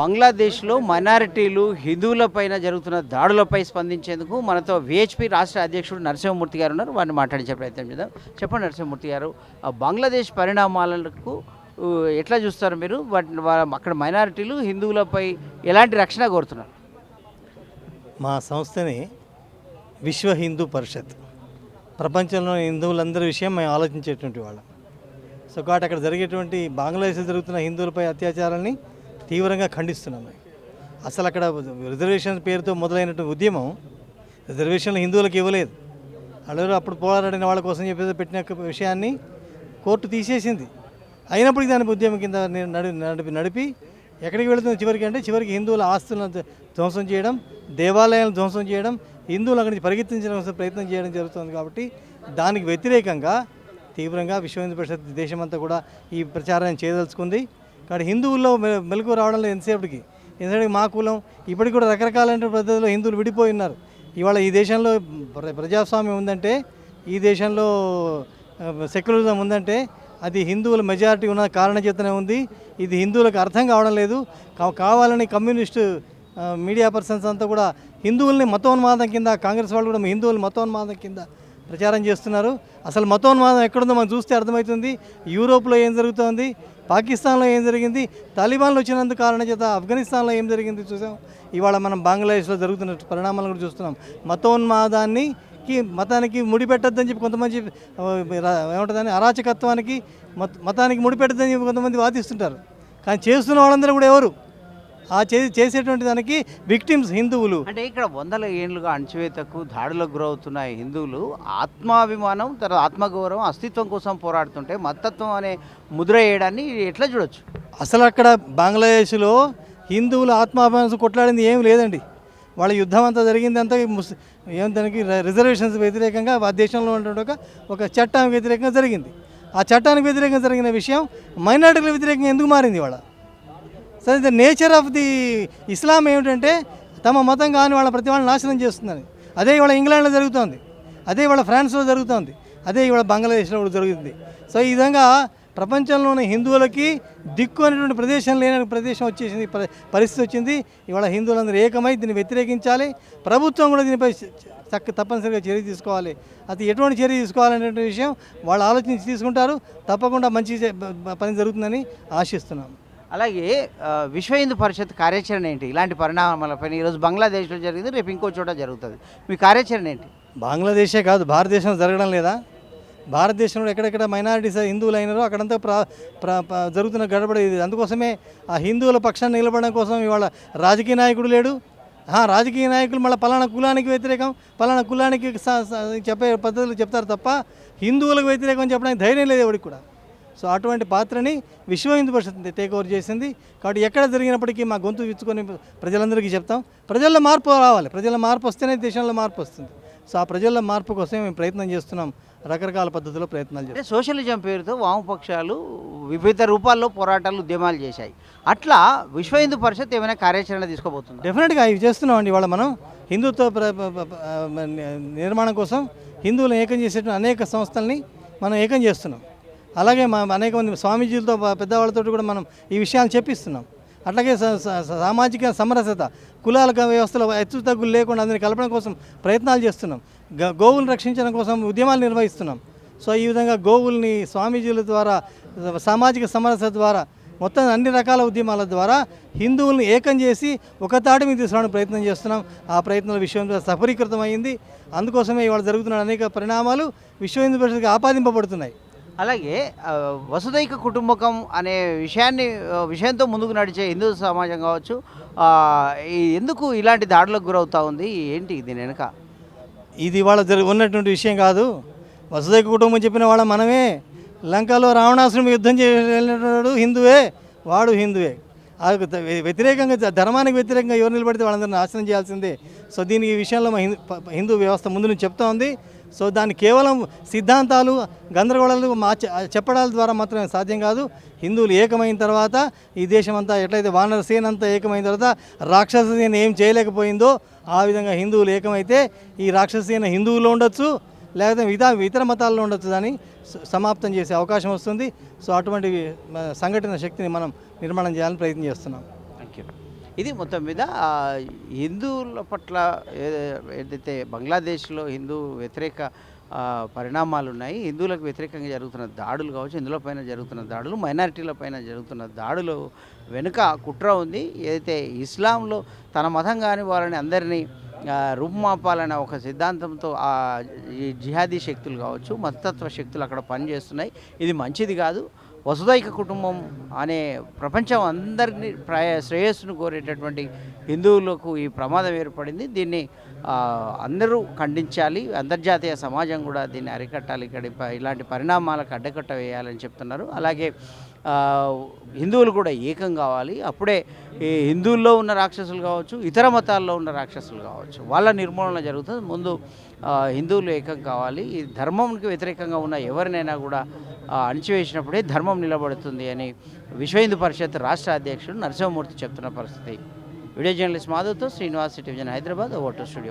బంగ్లాదేశ్లో మైనారిటీలు హిందువులపైన జరుగుతున్న దాడులపై స్పందించేందుకు మనతో విహెచ్పి రాష్ట్ర అధ్యక్షుడు నరసింహమూర్తి గారు ఉన్నారు. వారిని మాట్లాడించే ప్రయత్నం చేద్దాం. చెప్పండి నరసింహమూర్తి గారు ఆ బంగ్లాదేశ్ పరిణామాలకు ఎట్లా చూస్తారు మీరు? వాటిని అక్కడ మైనారిటీలు హిందువులపై ఎలాంటి రక్షణ కోరుతున్నారు? మా సంస్థని విశ్వ హిందూ పరిషత్ ప్రపంచంలో హిందువులందరి విషయం మేము ఆలోచించేటువంటి వాళ్ళం. సో కాబట్టి అక్కడ జరిగేటువంటి బంగ్లాదేశ్లో జరుగుతున్న హిందువులపై అత్యాచారాన్ని తీవ్రంగా ఖండిస్తున్నాను. అసలు అక్కడ రిజర్వేషన్ పేరుతో మొదలైనటువంటి ఉద్యమం రిజర్వేషన్లు హిందువులకు ఇవ్వలేదు. వాళ్ళు అప్పుడు పోరాడిన వాళ్ళ కోసం చెప్పేసి పెట్టిన విషయాన్ని కోర్టు తీసేసింది. అయినప్పటికీ దాని ఉద్యమం కింద నేను నడి నడిపి నడిపి ఎక్కడికి వెళుతుంది చివరికి అంటే చివరికి హిందువుల ఆస్తులను ధ్వంసం చేయడం దేవాలయాలను ధ్వంసం చేయడం హిందువులు అక్కడి నుంచి పరిగెత్తించడం ప్రయత్నం చేయడం జరుగుతుంది కాబట్టి దానికి వ్యతిరేకంగా తీవ్రంగా విశ్వ హిందూ పరిషత్ దేశమంతా కూడా ఈ ప్రచారాన్ని చేయదలుచుకుంది. కాబట్టి హిందువుల్లో మె- మెలకు రావడంలో ఎంతసేపటికి? ఎందుకంటే మా కులం? ఇప్పటికి కూడా రకరకాలైన పద్ధతిలో హిందువులు విడిపోయి ఉన్నారు. ఇవాళ ఈ దేశంలో ప్రజాస్వామ్యం ఉందంటే ఈ దేశంలో సెక్యులరిజం ఉందంటే అది హిందువుల మెజారిటీ ఉన్న కారణ చేతనే ఉంది. ఇది హిందువులకు అర్థం కావడం లేదు. కావాలని కమ్యూనిస్టు మీడియా పర్సన్స్ అంతా కూడా హిందువుల్ని మతోన్మాదం కింద కాంగ్రెస్ వాళ్ళు కూడా హిందువులు మతోన్మాదం కింద ప్రచారం చేస్తున్నారు. అసలు మతోన్మాదం ఎక్కడుందో మనం చూస్తే అర్థమవుతుంది. యూరోప్లో ఏం జరుగుతోంది? పాకిస్తాన్లో ఏం జరిగింది? తాలిబాన్లు వచ్చినందుకు కారణం చేత ఆఫ్ఘనిస్తాన్లో ఏం జరిగింది చూసాం? ఇవాళ మనం బంగ్లాదేశ్లో జరుగుతున్న పరిణామాలను కూడా చూస్తున్నాం. మతోన్మాదాన్ని మతానికి ముడిపెట్టద్దని చెప్పి కొంతమంది ఏమంటుందని అరాచకత్వానికి మత మతానికి ముడిపెట్టద్దని చెప్పి కొంతమంది వాదిస్తుంటారు. కానీ చేస్తున్న వాళ్ళందరూ కూడా ఎవరు? ఆ చే చేసేటువంటి దానికి విక్టిమ్స్ హిందువులు. అంటే ఇక్కడ వందల ఏళ్ళుగా అణచివేతకు దాడులకు గురవుతున్న హిందువులు ఆత్మాభిమానం తర్వాత ఆత్మగౌరవం అస్తిత్వం కోసం పోరాడుతుంటే మతత్వం అనే ముద్ర వేయడాన్ని ఎట్లా చూడొచ్చు? అసలు అక్కడ బంగ్లాదేశ్లో హిందువుల ఆత్మాభిమానం కొట్లాడింది ఏం లేదండి. వాళ్ళ యుద్ధం అంతా జరిగింది అంతా ముస్ ఏం దానికి రిజర్వేషన్స్ వ్యతిరేకంగా ఆ దేశంలో ఉన్నటువంటి ఒక ఒక చట్టానికి వ్యతిరేకంగా జరిగింది. ఆ చట్టానికి వ్యతిరేకంగా జరిగిన విషయం మైనార్టీలకు వ్యతిరేకంగా ఎందుకు మారింది వాళ్ళ so the nature of the Islam ఏమిటంటే తమ మతం కాని వాళ్ళ ప్రతి వాళ్ళని నాశనం చేస్తుందని అదే ఇవాళ ఇంగ్లాండ్లో జరుగుతోంది. అదే ఇవాళ ఫ్రాన్స్లో జరుగుతోంది. అదే ఇవాళ బంగ్లాదేశ్లో కూడా జరుగుతుంది. సో ఈ విధంగా ప్రపంచంలోని హిందువులకి దిక్కు అనేటువంటి ప్రదేశం లేని ప్రదేశం వచ్చేసింది. పరిస్థితి వచ్చింది. ఇవాళ హిందువులందరూ ఏకమై దీన్ని వ్యతిరేకించాలి. ప్రభుత్వం కూడా దీనిపై చక్క తప్పనిసరిగా చర్య తీసుకోవాలి. అది ఎటువంటి చర్య తీసుకోవాలనేటువంటి విషయం వాళ్ళు ఆలోచించి తీసుకుంటారు. తప్పకుండా మంచి పని జరుగుతుందని ఆశిస్తున్నాము. అలాగే విశ్వ హిందూ పరిషత్ కార్యాచరణ ఏంటి? ఇలాంటి పరిణామాలపైన ఈరోజు బంగ్లాదేశ్లో జరిగింది రేపు ఇంకో చోట జరుగుతుంది. మీ కార్యాచరణ ఏంటి? బంగ్లాదేశే కాదు భారతదేశంలో జరగడం లేదా? భారతదేశంలో ఎక్కడెక్కడ మైనారిటీస్ హిందువులు అయినారో అక్కడంతా ప్రా జరుగుతున్న గడబడి ఇది. అందుకోసమే ఆ హిందువుల పక్షాన్ని నిలబడడం కోసం ఇవాళ రాజకీయ నాయకుడు లేడు. రాజకీయ నాయకులు మళ్ళీ పలానా కులానికి వ్యతిరేకం పలానా కులానికి చెప్పే పద్ధతులు చెప్తారు తప్ప హిందువులకు వ్యతిరేకం చెప్పడానికి ధైర్యం లేదు ఎవరికి కూడా. సో అటువంటి పాత్రని విశ్వ హిందూ పరిషత్ టేక్ ఓవర్ చేసింది. కాబట్టి ఎక్కడ జరిగినప్పటికీ మా గొంతు విచ్చుకొని ప్రజలందరికీ చెప్తాం. ప్రజల్లో మార్పు రావాలి. ప్రజల మార్పు వస్తేనే దేశంలో మార్పు వస్తుంది. సో ఆ ప్రజల్లో మార్పు కోసం మేము ప్రయత్నం చేస్తున్నాం. రకరకాల పద్ధతుల్లో ప్రయత్నాలు చేస్తాం సోషలిజం పేరుతో వామపక్షాలు వివిధ రూపాల్లో పోరాటాలు ఉద్యమాలు చేశాయి. అట్లా విశ్వ హిందూ పరిషత్ ఏమైనా కార్యాచరణ తీసుకోబోతుంది? డెఫినెట్గా ఇవి చేస్తున్నాం అండి ఇవాళ మనం. హిందుత్వ నిర్మాణం కోసం హిందువులను ఏకం చేసేటువంటి అనేక సంస్థల్ని మనం ఏకం చేస్తున్నాం. అలాగే మా అనేక మంది స్వామీజీలతో పెద్దవాళ్ళతో కూడా మనం ఈ విషయాలు చెప్పిస్తున్నాం. అట్లాగే సామాజిక సమరసత కులాల వ్యవస్థలో హెచ్చు తగ్గులు లేకుండా అందరిని కలపడం కోసం ప్రయత్నాలు చేస్తున్నాం. గోవులను రక్షించడం కోసం ఉద్యమాలు నిర్వహిస్తున్నాం. సో ఈ విధంగా గోవుల్ని స్వామీజీల ద్వారా సామాజిక సమరసత ద్వారా మొత్తం అన్ని రకాల ఉద్యమాల ద్వారా హిందువులను ఏకం చేసి ఒక తాటి మీద తీసుకోవడానికి ప్రయత్నం చేస్తున్నాం. ఆ ప్రయత్నంలో విశ్వం సఫరీకృతమైంది. అందుకోసమే ఇవాళ జరుగుతున్న అనేక పరిణామాలు విశ్వ హిందూ పరిషత్కి ఆపాదింపబడుతున్నాయి. అలాగే వసుదైక కుటుంబకం అనే విషయాన్ని విషయంతో ముందుకు నడిచే హిందూ సమాజం కావచ్చు ఎందుకు ఇలాంటి దాడులకు గురవుతూ ఉంది? ఏంటి దీని వెనుక? ఇది ఇవాళ జరిగి ఉన్నటువంటి విషయం కాదు. వసుదైక కుటుంబం చెప్పిన వాళ్ళ మనమే. లంకలో రావణాసురుడు యుద్ధం చేసినటువంటి హిందువే వాడు హిందువే. వ్యతిరేకంగా ధర్మానికి వ్యతిరేకంగా ఎవరు నిలబడితే వాళ్ళందరినీ నాశనం చేయాల్సిందే. సో దీనికి ఈ విషయంలో మా హిందూ హిందూ వ్యవస్థ ముందు నుంచి చెప్తా ఉంది. సో దాన్ని కేవలం సిద్ధాంతాలు గందరగోళాలు మా చెప్పడాల ద్వారా మాత్రమే సాధ్యం కాదు. హిందువులు ఏకమైన తర్వాత ఈ దేశం అంతా ఎట్లయితే వానర సేన అంతా ఏకమైన తర్వాత రాక్షస సేన ఏం చేయలేకపోయిందో ఆ విధంగా హిందువులు ఏకమైతే ఈ రాక్షస సేన హిందువుల్లో ఉండొచ్చు లేకపోతే మిగతా ఇతర మతాల్లో ఉండొచ్చు దాన్ని సమాప్తం చేసే అవకాశం వస్తుంది. సో అటువంటి సంఘటన శక్తిని మనం నిర్మాణం చేయాలని ప్రయత్నం చేస్తున్నాం. థ్యాంక్ యూ ఇది మొత్తం మీద హిందువుల పట్ల ఏదైతే బంగ్లాదేశ్లో హిందూ వ్యతిరేక పరిణామాలు ఉన్నాయి హిందువులకు వ్యతిరేకంగా జరుగుతున్న దాడులు కావచ్చు హిందువుల పైన జరుగుతున్న దాడులు మైనారిటీల పైన జరుగుతున్న దాడులు వెనుక కుట్ర ఉంది. ఏదైతే ఇస్లాంలో తన మతం కాని వాళ్ళని అందరినీ రూపుమాపాలనే ఒక సిద్ధాంతంతో ఈ జిహాదీ శక్తులు కావచ్చు మతతత్వ శక్తులు అక్కడ పనిచేస్తున్నాయి. ఇది మంచిది కాదు. వసుదైక కుటుంబం అనే ప్రపంచం అందరినీ ప్రయ శ్రేయస్సును కోరేటటువంటి హిందువులకు ఈ ప్రమాదం ఏర్పడింది. దీన్ని అందరూ ఖండించాలి. అంతర్జాతీయ సమాజం కూడా దీన్ని అరికట్టాలి. ఇక్కడ ఇలాంటి పరిణామాలకు అడ్డకట్ట వేయాలని చెప్తున్నారు. అలాగే హిందువులు కూడా ఏకం కావాలి. అప్పుడే ఈ హిందువుల్లో ఉన్న రాక్షసులు కావచ్చు ఇతర మతాల్లో ఉన్న రాక్షసులు కావచ్చు వాళ్ళ నిర్మూలన జరుగుతుంది. ముందు హిందువులు ఏకం కావాలి. ఈ ధర్మంకి వ్యతిరేకంగా ఉన్న ఎవరినైనా కూడా అణిచివేసినప్పుడే ధర్మం నిలబడుతుంది అని విశ్వ హిందూ పరిషత్ రాష్ట్ర అధ్యక్షుడు నరసింహమూర్తి చెప్తున్న పరిస్థితి. Video journalist మాధవ్తో Srinivas television Hyderabad voter studio.